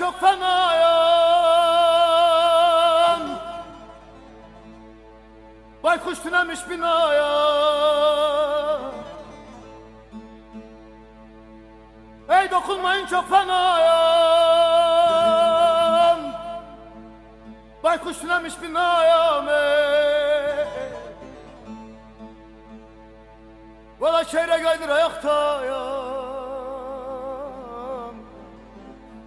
çok fenayım. Baykuş tünemiş binaya. Ey dokunmayın çok fenayım. Baykuş tünemiş binayım ey. Valla çeyrek aydır ayaktayım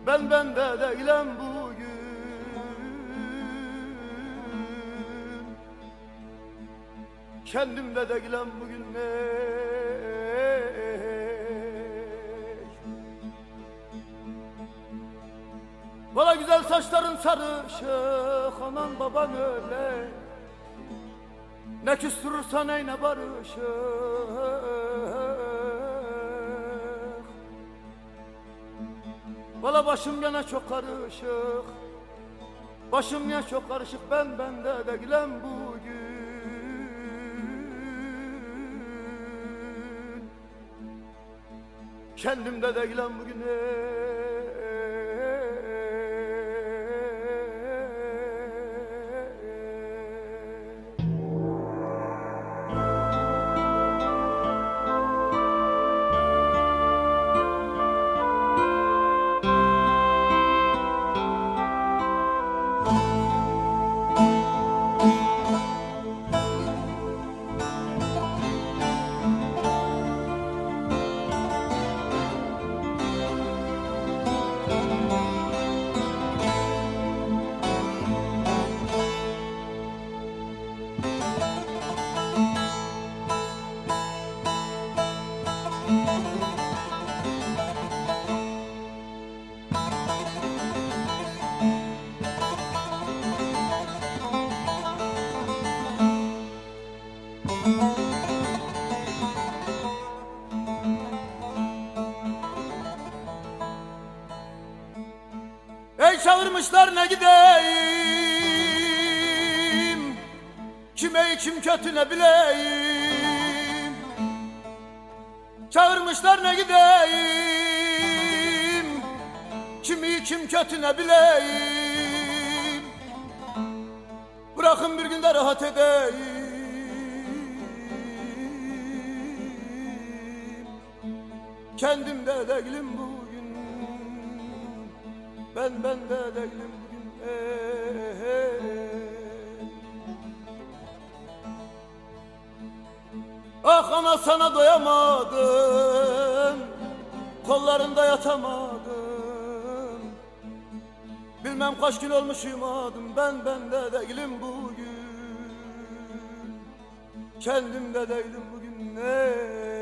Ben bende değilim bugün. Kendimde değilim bugün ey. Valla güzel saçların sarışık Anan baban öyle. Ne küstürürsen ey ne barışık Valla başım gene çok karışık. Başım ya çok karışık. Ben bende değilim bugün. Kendimde değilim bugün. ey. Ey çağırmışlar ne gideyim? Kime kim kötü ne bileyim? Çağırmışlar ne gideyim? Kim iyi kim kötü ne bileyim? Bırakın bir günde rahat edeyim. Kendimde değilim bugün Ben bende değilim bugün ey. Ah ana sana doyamadım Kollarında yatamadım Bilmem kaç gün olmuş yumadım Ben bende değilim bugün Kendimde değilim bugün ey.